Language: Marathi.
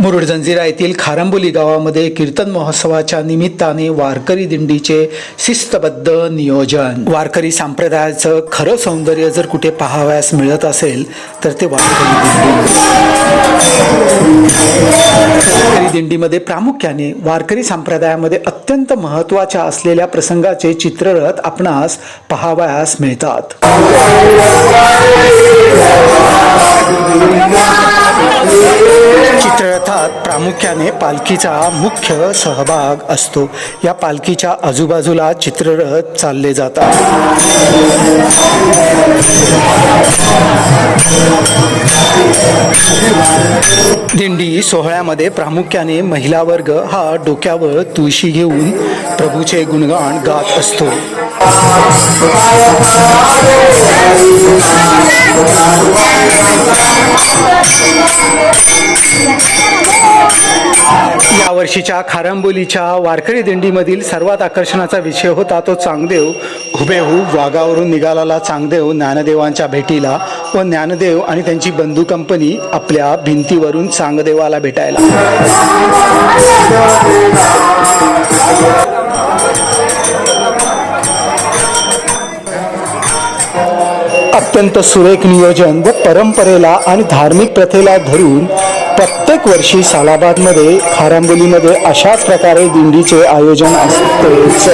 मुरुड जंजिरा येथील खारंबोली गावामध्ये कीर्तन महोत्सवाच्या निमित्ताने वारकरी दिंडीचे शिस्तबद्ध नियोजन. वारकरी संप्रदायाचं खरं सौंदर्य जर कुठे पाहावयास मिळत असेल तर ते वारकरी दिंडी. वारकरी दिंडीमध्ये प्रामुख्याने वारकरी संप्रदायामध्ये अत्यंत महत्त्वाच्या असलेल्या प्रसंगाचे चित्ररथ आपणास पाहावयास मिळतात. प्रामुख्याने पालखीचा मुख्य सहभाग असतो. या पालखीच्या आजूबाजूला चित्ररथ चालले जातात. दिंडी सोहळ्यामध्ये प्रामुख्याने महिला वर्ग हा डोक्यावर तुळशी घेऊन प्रभूचे गुणगान गात असतो. वर्षीच्या खारंबोलीच्या वारकरी दिंडीमधील सर्वात आकर्षणाचा विषय होता तो चांगदेव. हुबेहू वाघावरून निघालेला चांगदेव ज्ञानदेवांच्या भेटीला व ज्ञानदेव आणि त्यांची बंधू कंपनी आपल्या भिंतीवरून चांगदेवाला भेटायला. अत्यंत सुरेख नियोजन व परंपरेला आणि धार्मिक प्रथेला धरून प्रत्येक वर्षी सालाबादमध्ये खारंबोलीमध्ये अशाच प्रकारे दिंडीचे आयोजन असतेच